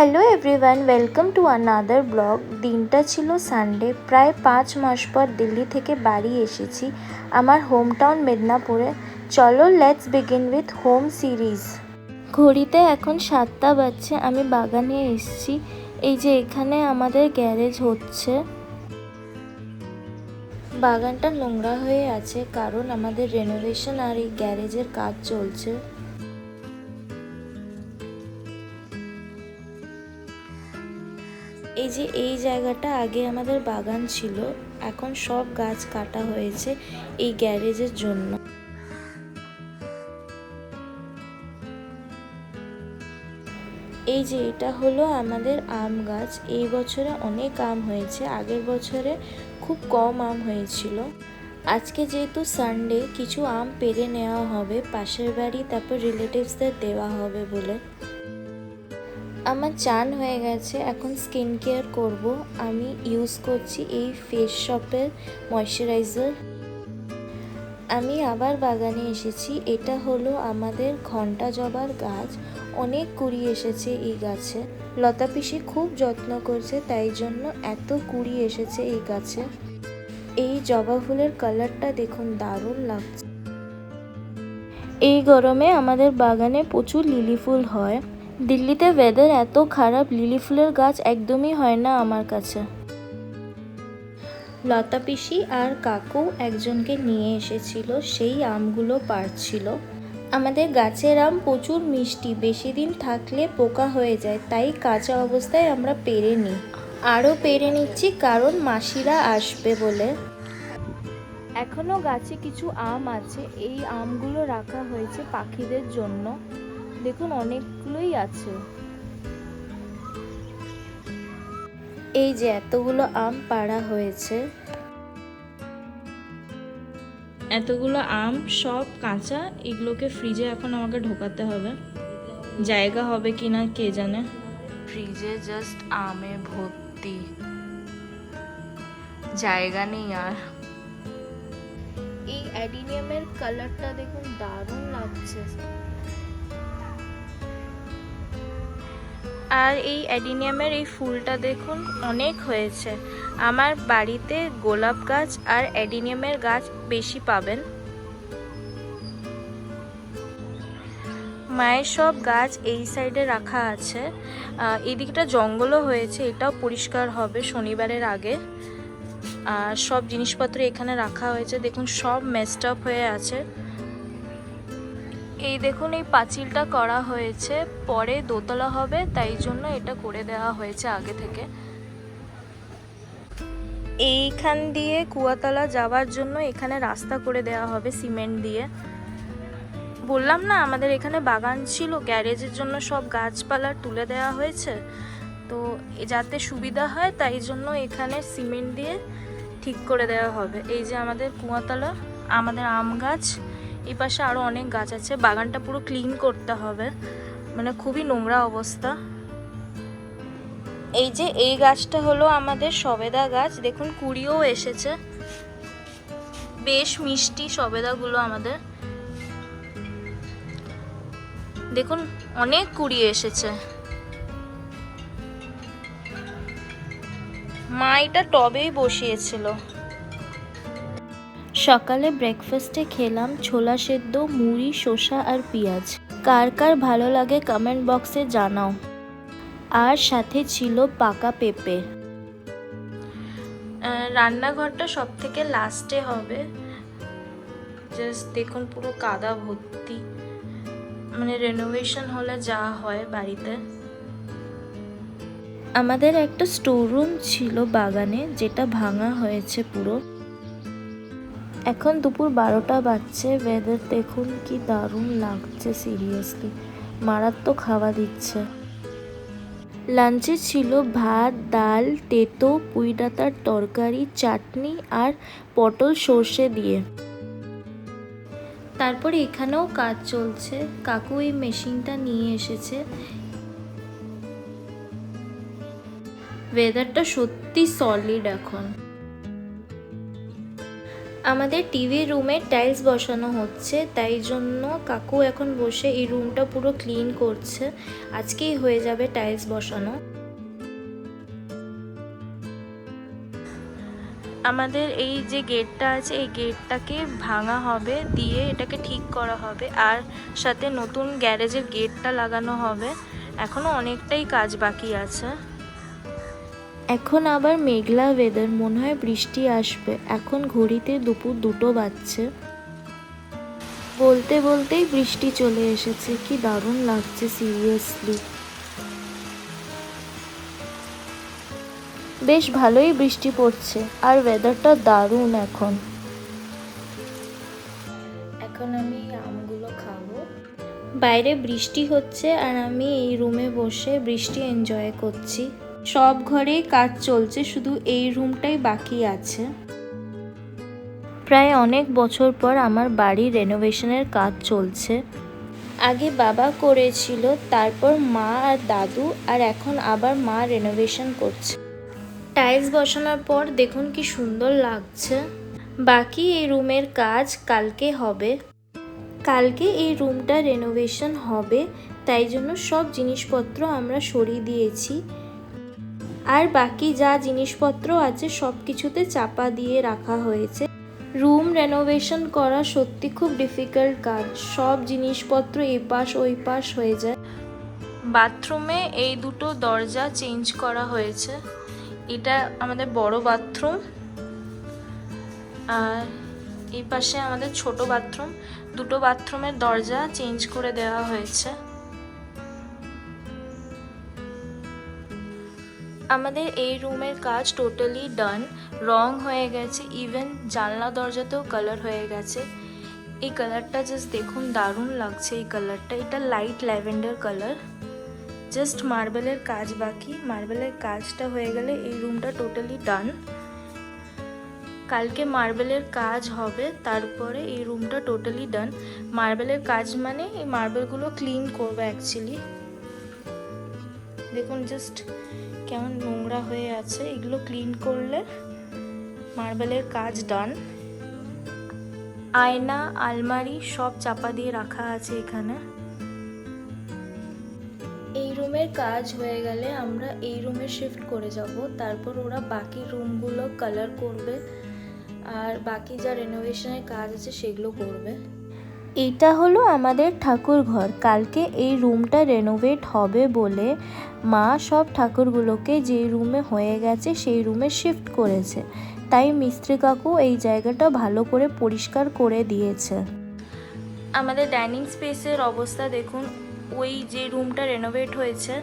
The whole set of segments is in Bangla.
Hello everyone welcome to another vlog দিনটা ছিল সানডে প্রায় পাঁচ মাস পর দিল্লি থেকে বাড়ি এসেছি, আমার হোম টাউন মেদিনীপুরে। চলো let's begin with home series ঘড়িতে এখন সাতটা বাজছে, আমি বাগানে এসেছি। এই যে এখানে আমাদের গ্যারেজ হচ্ছে। বাগানটা নোংরা হয়ে আছে, কারণ আমাদের রেনোভেশন আর এই গ্যারেজের কাজ চলছে। এই যে এই জায়গাটা আগে আমাদের বাগান ছিল, এখন সব গাছ কাটা হয়েছে এই গ্যারেজের জন্য। এই যে এটা হলো আমাদের আম গাছ, এই বছরে অনেক আম হয়েছে, আগের বছরে খুব কম আম হয়েছিল। আজকে যেহেতু সানডে কিছু আম পেরে নেওয়া হবে, পাশের বাড়ি, তারপর রিলেটিভসদের দেওয়া হবে বলে। আমার চান হয়ে গেছে, এখন স্কিন কেয়ার করব। আমি ইউজ করছি এই ফেস শপের ময়শ্চারাইজার আমি আবার বাগানে এসেছি, এটা হলো আমাদের ঘণ্টা জবার গাছ। অনেক কুড়ি এসেছে এই গাছে। লতা পিসি খুব যত্ন করছে, তাই জন্য এত কুড়ি এসেছে এই গাছে। এই জবা ফুলের কালারটা দেখুন, দারুণ লাগছে। এই গরমে আমাদের বাগানে প্রচুর লিলি ফুল হয়। দিল্লিতে ওয়েদার এত খারাপ, লিলি ফুলের গাছ একদমই হয় না আমার কাছে। লতা পিসি আর কাকু একজনকে নিয়ে এসেছিল, সেই আমগুলো পারছিল। আমাদের গাছের আম প্রচুর মিষ্টি, বেশি দিন থাকলে পোকা হয়ে যায়, তাই কাঁচা অবস্থায় আমরা পেরে নিই। আরও পেরে নিচ্ছি কারণ মাসিরা আসবে বলে। এখনও গাছে কিছু আম আছে, এই আমগুলো রাখা হয়েছে পাখিদের জন্য। দেখুন অনেকগুলোই আছে। এই যে এতগুলো আম পাড়া হয়েছে। এতগুলো আম সব কাঁচা এগুলোকে ফ্রিজে এখন আমাকে ঢোকাতে হবে। জায়গা হবে কি না কে জানে? ফ্রিজে জাস্ট আমে ভর্তি। জায়গা নেই আর। এই অ্যাডিনিয়ামের কালারটা দেখুন দারুণ লাগছে। আর এই অ্যাডিনিয়ামের এই ফুলটা দেখুন, অনেক হয়েছে। আমার বাড়িতে গোলাপ গাছ আর অ্যাডিনিয়ামের গাছ বেশি পাবেন। মায়ের সব গাছ এই সাইডে রাখা আছে। এদিকটা জঙ্গলও হয়েছে, এটাও পরিষ্কার হবে শনিবারের আগে। আর সব জিনিসপত্র এখানে রাখা হয়েছে। দেখুন, সব মেস্ট আপ হয়ে আছে। এই দেখুন, এই পাঁচিলটা করা হয়েছে। পরে দোতলা হবে, তাই জন্য এটা করে দেওয়া হয়েছে আগে থেকে। এইখান দিয়ে কুয়াতলা যাওয়ার জন্য এখানে রাস্তা করে দেওয়া হবে, সিমেন্ট দিয়ে। বললাম না, আমাদের এখানে বাগান ছিল, গ্যারেজের জন্য সব গাছপালা তুলে দেওয়া হয়েছে। তো যাতে সুবিধা হয়, তাই জন্য এখানে সিমেন্ট দিয়ে ঠিক করে দেওয়া হবে। এই যে আমাদের কুয়াতলা, আমাদের আম গাছ। এই পাশে আরও অনেক গাছ আছে। বাগানটা পুরো ক্লিন করতে হবে। মানে খুবই নোংরা অবস্থা। এই যে এই গাছটা হলো আমাদের সবেদা গাছ। দেখুন, কুড়িও এসেছে। বেশ মিষ্টি সবেদাগুলো আমাদের। দেখুন, অনেক কুড়ি এসেছে। মা এটা টবেই বসিয়েছিল। সকালে ব্রেকফাস্টে খেলাম ছোলা সেদ্ধ মুড়ি শসা আর পেঁয়াজ। কার কার ভালো লাগে কমেন্ট বক্সে জানাও। আর সাথে ছিল পাকা পেঁপে। রান্নাঘরটা সব থেকে লাস্টে হবে। জাস্ট দেখুন পুরো কাদা ভর্তি। মানে রেনোভেশন হলে যা হয় বাড়িতে। আমাদের একটা স্টোররুম ছিল বাগানে যেটা ভাঙা হয়েছে পুরো। এখন দুপুর বারোটা বাজছে। ওয়েদার দেখুন কি দারুণ লাগছে সিরিয়াসলি মারাত্মক খাওয়া দিচ্ছে। লাঞ্চে ছিল ভাত, ডাল, তেতো পুঁইডাতার তরকারি, চাটনি আর পটল সর্ষে দিয়ে। তারপর এখানেও কাজ চলছে। কাকু এই মেশিনটা নিয়ে এসেছে। ওয়েদারটা সত্যি সলিড এখন। আমাদের টিভি রুমে টাইলস বসানো হচ্ছে, তাই জন্য কাকু এখন বসে এই রুমটা পুরো ক্লিন করছে। আজকেই হয়ে যাবে টাইলস বসানো। আমাদের এই যে গেটটা আছে, এই গেটটাকে ভাঙা হবে, দিয়ে এটাকে ঠিক করা হবে, আর সাথে নতুন গ্যারেজের গেটটা লাগানো হবে। এখনও অনেকটাই কাজ বাকি আছে। এখন আবার মেঘলা ওয়েদার মনে হয় বৃষ্টি আসবে। এখন ঘড়িতে দুপুর দুটো বাজছে। বলতে বলতেই বৃষ্টি চলে এসেছে। কি দারুণ লাগছে সিরিয়াসলি বেশ ভালোই বৃষ্টি পড়ছে, আর ওয়েদারটা দারুণ এখন। এখন আমি আমগুলো খাব। বাইরে বৃষ্টি হচ্ছে, আর আমি এই রুমে বসে বৃষ্টি এনজয় করছি। সব ঘরেই কাজ চলছে শুধু এই রুমটাই বাকি আছে। প্রায় অনেক বছর পর আমার বাড়ির রেনোভেশনের কাজ চলছে। আগে বাবা করেছিল তারপর মা আর দাদু আর এখন আবার মা রেনোভেশন করছে। টাইলস বসানোর পর দেখুন কি সুন্দর লাগছে। বাকি এই রুমের কাজ কালকে হবে। কালকে এই রুমটা রেনোভেশন হবে তাই জন্য সব জিনিসপত্র আমরা সরিয়ে দিয়েছি। আর বাকি যা জিনিসপত্র আছে সব কিছুতে চাপা দিয়ে রাখা হয়েছে। রুম রেনোভেশন করা সত্যি খুব ডিফিকাল্ট কাজ। সব জিনিসপত্র এপাশ ওই পাশ হয়ে যায়। বাথরুমে এই দুটো দরজা চেঞ্জ করা হয়েছে। এটা আমাদের বড় বাথরুম। আর এই পাশে আমাদের ছোট বাথরুম। দুটো বাথরুমের দরজা চেঞ্জ করে দেওয়া হয়েছে। আমাদের এই রুমের কাজ টোটালি ডান রং হয়ে গেছে ইভেন জানলা দরজাতেও কালার হয়ে গেছে। এই কালারটা জাস্ট দেখুন, দারুণ লাগছে এই কালারটা এটা লাইট ল্যাভেন্ডার কালার জাস্ট মার্বেলের কাজ বাকি। মার্বেলের কাজটা হয়ে গেলে এই রুমটা টোটালি ডান কালকে মার্বেলের কাজ হবে তারপরে এই রুমটা টোটালি ডান মার্বেলের কাজ মানে এই মার্বেলগুলো ক্লিন করবে অ্যাকচুয়ালি দেখুন জাস্ট কেমন নোংরা হয়ে আছে, এগুলো ক্লিন করলে মার্বেলের কাজ ডান আয়না, আলমারি সব চাপা দিয়ে রাখা আছে এখানে। এই রুমের কাজ হয়ে গেলে আমরা এই রুমে শিফট করে যাব, তারপর ওরা বাকি রুমগুলো কালার করবে, আর বাকি যা রেনোভেশনের কাজ আছে সেগুলো করবে। এইটা হলো আমাদের ঠাকুর ঘর। কালকে এই রুমটা রেনোভেট হবে বলে মা সব ঠাকুরগুলোকে যে রুমে হয়ে গেছে সেই রুমে শিফট করেছে। তাই মিস্ত্রি কাকু এই জায়গাটা ভালো করে পরিষ্কার করে দিয়েছে। আমাদের ডাইনিং স্পেসের অবস্থা দেখুন, ওই যে রুমটা রেনোভেট হয়েছে,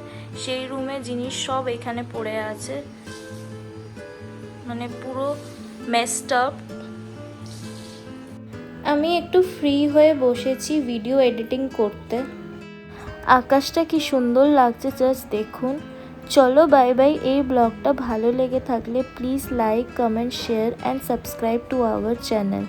সেই রুমে জিনিস সব এখানে পড়ে আছে। মানে পুরো মেসড আপ আমি একটু ফ্রি হয়ে বসেছি ভিডিও এডিটিং করতে। আকাশটা কি সুন্দর লাগছে জাস্ট দেখুন। চলো বাই বাই এই ব্লগটা ভালো লেগে থাকলে please like comment share and subscribe to our channel